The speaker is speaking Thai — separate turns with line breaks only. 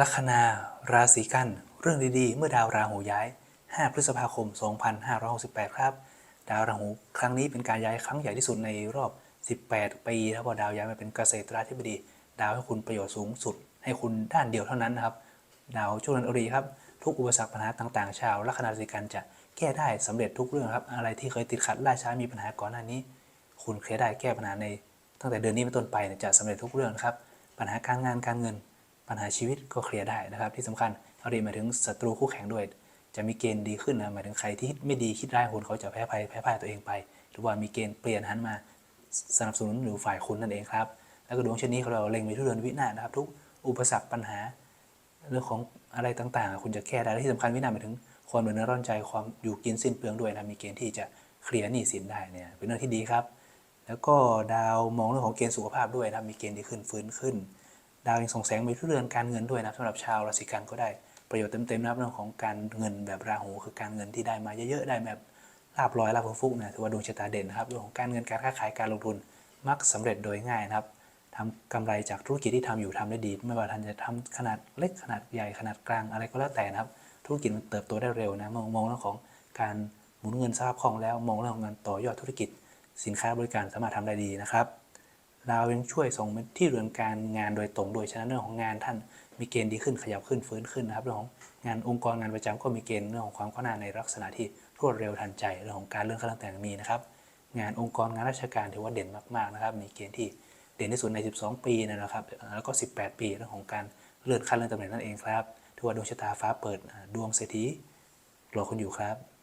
ลัคนาราศีกัน เรื่องดีๆ เมื่อดาวราหูย้าย 5 พฤษภาคม 2568 ครับ ดาวราหูครั้งนี้เป็นการย้ายครั้งใหญ่ที่สุดในรอบ 18 ปีแล้วพอดาวย้ายมาเป็นเกษตราธิบดี ดาวให้คุณประโยชน์สูงสุด ให้คุณด้านเดียวเท่านั้นนะครับ ดาวช่วงนั้นอรีครับ ทุกอุปสรรคปัญหาต่างๆ ชาวลัคนาราศีกันจะแก้ได้สำเร็จทุกเรื่องครับ อะไรที่เคยติดขัดล่าช้ามีปัญหาก่อนหน้านี้ คุณเคลียร์ได้แก้ปัญหาใน ตั้งแต่เดือนนี้เป็นต้นไปจะสำเร็จทุกเรื่องครับ ปัญหาการงานการเงิน ปัญหาชีวิตก็เคลียร์ได้นะครับ ที่สำคัญเอาดีหมายถึงศัตรูคู่แข่งด้วย จะมีเกณฑ์ดีขึ้นนะหมายถึงใครที่ไม่ดีคิดร้ายคุณเขาจะแพ้ภัยแพ้พ่ายตัวเองไป หรือว่ามีเกณฑ์เปลี่ยนหันมาสนับสนุนหรือฝ่ายคุณนั่นเองครับ แล้วก็ดวงเช่นนี้เราเล็งไปทุกเดือนวินาศนะครับ ทุกอุปสรรคปัญหาเรื่องของอะไรต่างๆ คุณจะแก้ได้และที่สำคัญวินาศหมายถึงความเดือดร้อนใจความอยู่กินสิ้นเปลืองด้วยนะมีเกณฑ์ที่จะเคลียร์หนี้สินได้เนี่ยเป็นเรื่องที่ดีครับ แล้วก็ดาวมองเรื่องของเกณฑ์สุขภาพด้วยนะมีเกณฑ์ดีขึ้นฟื้นขึ้น ดาวยังส่งแสงไปทุกเรือนการเงินด้วยนะสำหรับชาวราศีกันก็ได้ประโยชน์เต็มๆนะครับเรื่องของการเงินแบบราหูคือการเงินที่ได้มาเยอะๆได้แบบลาบลอยลาบฟุกๆนะถือว่าดวงชะตาเด่นนะครับเรื่องของการเงินการค้าขายการลงทุนมักสำเร็จโดยง่ายนะครับทำกำไรจากธุรกิจที่ทำอยู่ทำได้ดี ไม่ว่าท่านจะทำขนาดเล็กขนาดใหญ่ขนาดกลางอะไรก็แล้วแต่นะครับ ธุรกิจมันเติบโตได้เร็วนะมองมองเรื่องของการหมุนเงินสภาพคล่องแล้วมองเรื่องของการต่อยอดธุรกิจ สินค้าบริการสามารถทำได้ดีนะครับ ดาวยังช่วยส่งที่เรือนการงานโดยตรงโดยฉะนั้นเรื่องของงานท่านมีเกณฑ์ดีขึ้นขยับขึ้นฟื้นขึ้นนะครับเรื่องของงานองค์กรงานประจำก็มีเกณฑ์เรื่องของความก้าวหน้าในลักษณะที่รวดเร็วทันใจเรื่องของการเลื่อนขั้นตำแหน่งมีนะครับงานองค์กรงานราชการถือว่าเด่นมากๆนะครับมีเกณฑ์ที่เด่นที่สุดใน 12 ปีนะครับแล้วก็ 18 ปีเรื่องของการเลื่อนขั้นเลื่อนตำแหน่งนั่นเองครับถือว่าดวงชะตาฟ้าเปิดดวงเศรษฐีรอคุณอยู่ครับ